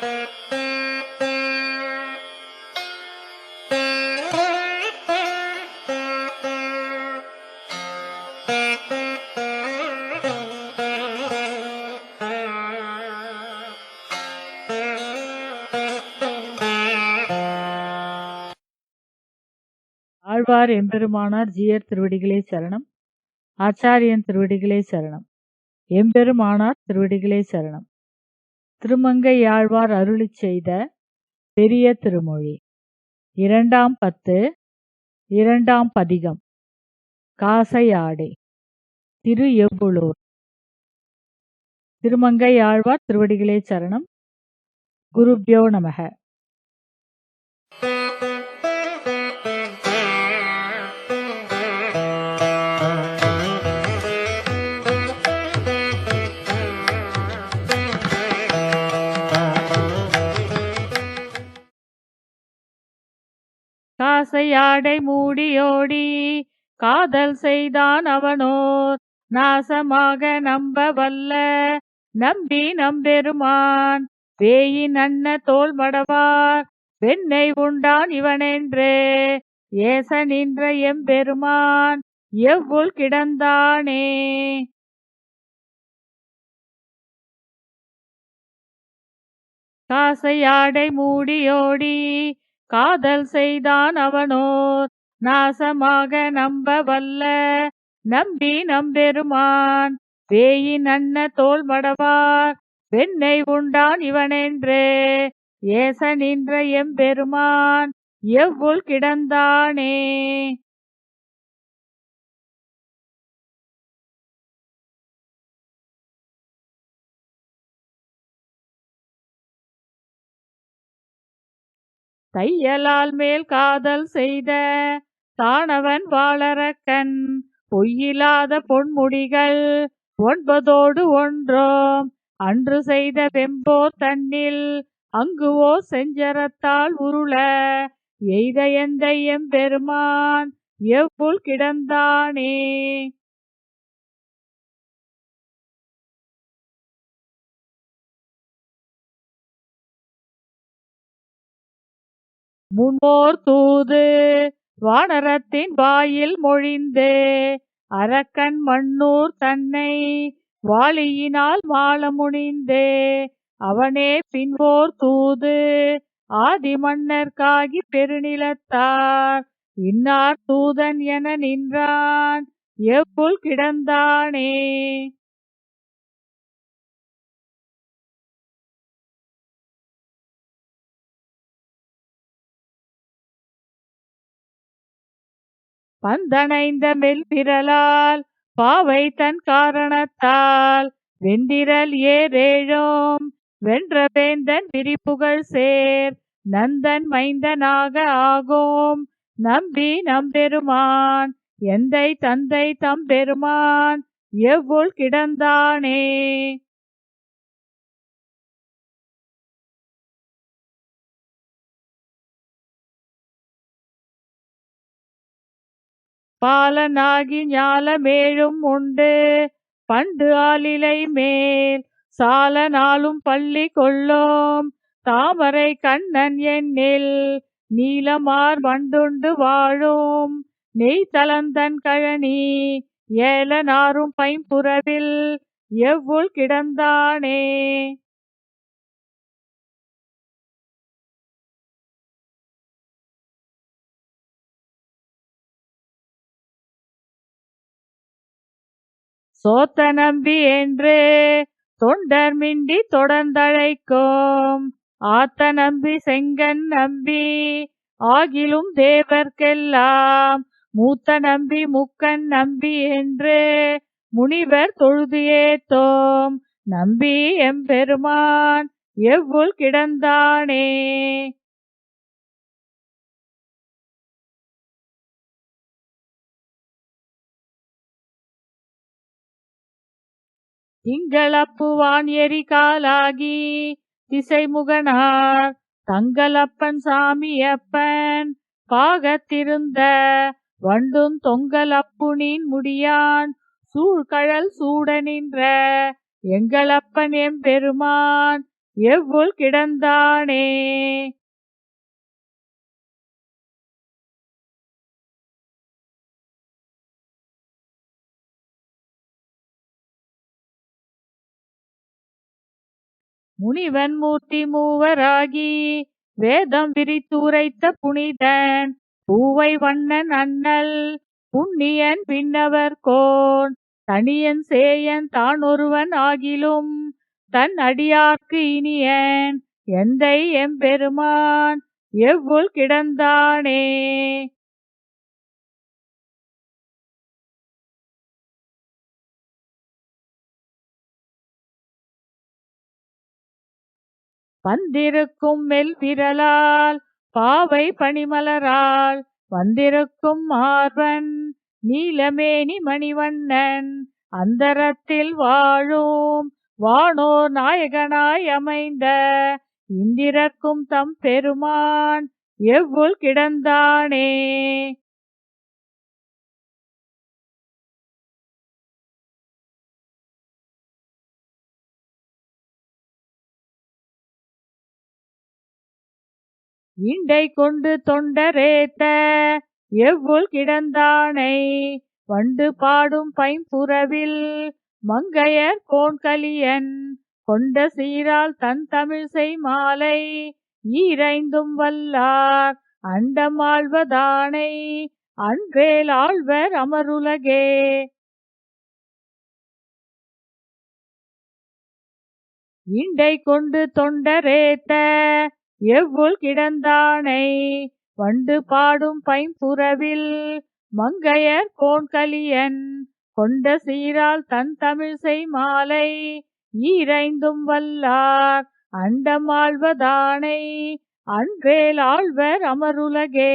ஆழ்வார் எம்பெருமானார் ஜீயர் திருவடிகளே சரணம். ஆச்சாரியன் திருவடிகளே சரணம். எம்பெருமானார் திருவடிகளே சரணம். திருமங்கை ஆழ்வார் அருளிச் செய்த பெரிய திருமொழி. இரண்டாம் பத்து இரண்டாம் பதிகம். காசையாடை திரு எவ்வளூர். திருமங்கை ஆழ்வார் திருவடிகளே சரணம். குருப்யோ நமக. ஆசையாடை மூடியோடி காதல் செய்தான் அவனோர். நாசமாக நம்ப வல்ல நம்பி நம்பெருமான். பேயின் அன்ன தோல் மடவார் பெண்ணை உண்டான் இவனென்றே. ஏச நின்ற எம்பெருமான் எவ்வுள் கிடந்தானே. காசையாடை மூடியோடி காதல் செய்தான் அவனோர் நாசமாக நம்ப வல்ல நம்பி நம்பெருமான் பேயின் அன்ன தோல் மடவார். பெண்ணை உண்டான் இவனென்றே. ஏச நின்ற எம்பெருமான் எவ்வுள் கிடந்தானே? தையலால் மேல் காதல் செய்த தானவன் வாழறக்கன் பொய்யில்லாத பொன்முடிகள் ஒன்பதோடு ஒன்றோம். அன்று செய்த வெம்போ தன்னில் அங்குவோ செஞ்சரத்தால் உருள. எய்த எந்த எம்பெருமான் எவ்வுள் கிடந்தானே. முன்னோர் தூது வானரத்தின் வாயில் மொழிந்தே. அரக்கன் மண்ணூர் தன்னை வாளியினால் மாள முனிந்தே. அவனே பின்வோர் தூது ஆதி மன்னர்காகி பெருநிலத்தார். இன்னார் தூதன் என நின்றான் எவ்வுள் கிடந்தானே. பந்தணைந்த மெல்பிரலால் பாவை தன் காரணத்தால் வெண்டிரல் ஏறேழோம் வென்ற வேந்தன் விரிப்புகழ் சேர் நந்தன் மைந்தனாக ஆகோம் நம்பி நம்பெருமான் எந்தை தந்தை தம்பெருமான் எவ்வுள் கிடந்தானே. பாலனாகி ஞாலமேழும் உண்டு. பண்டு ஆளிலை மேல் சால நாளும் பள்ளி கொள்ளோம். தாமரை கண்ணன் எண்ணில் நீலமார் வண்டுண்டு வாழும். நெய் தளந்தன் கழனி ஏலனாரும் பைம்புறவில் எவ்வுள் கிடந்தானே. சோத்த நம்பி என்று தொண்டர் மிண்டி தொடர்ந்தழைக்கும். ஆத்த நம்பி செங்கன் நம்பி ஆகிலும் தேவர்க்கெல்லாம். மூத்த நம்பி முக்கன் நம்பி என்று முனிவர் தொழுது ஏத்தோம். நம்பி எம்பெருமான் எவ்வுள் கிடந்தானே. திங்களப்புவான் எரிகாலாகி திசைமுகனார் தங்களப்பன் சாமியப்பன் பாகத்திருந்த வண்டும் தொங்கலப்புனின் முடியான் சூழ்கழல் சூட நின்ற எங்களப்பன் எம்பெருமான் எவ்வுள் கிடந்தானே. முனிவன் மூர்த்தி மூவராகி வேதம் விரித்துரைத்த புனிதன் பூவை வண்ணன் அண்ணல் புண்ணியன் பின்னவர் கோன். தனியன் சேயன் தான் ஒருவன் ஆகிலும் தன் அடியார்க்கு இனியன் எந்தை எம்பெருமான் எவ்வுள் கிடந்தானே. வந்திருக்கும் மெல் விரலால் பாவை பனிமலரால். வந்திருக்கும் மார்பன் நீலமேனி மணிவண்ணன். அந்தரத்தில் வாழும் வானோர் நாயகனாய் அமைந்த இந்திரக்கும் தம் பெருமான். எவ்வுள் கிடந்தானே? இண்டை கொண்டு தொண்டரேத்த எவ்வுள் கிடந்தானை? வண்டு பாடும் பைம்புறவில் மங்கையர் கோண்கலியன் கொண்ட சீரால் தன் தமிழ்சை மாலை ஈரைந்தும் வல்லார் அண்டமாழ்வதானை அன்றேல் ஆழ்வர் அமருலகே. இண்டை கொண்டு தொண்டரேத்த எவ்வுள் கிடந்தானை? வண்டு பாடும் பைம்புறவில் மங்கையர் கோண்கலியன் கொண்ட சீரால் தன் தமிழ்சை மாலை ஈரைந்தும் வல்லார் அண்டமாழ்வதானை அன்றேல் ஆழ்வர் அமருலகே.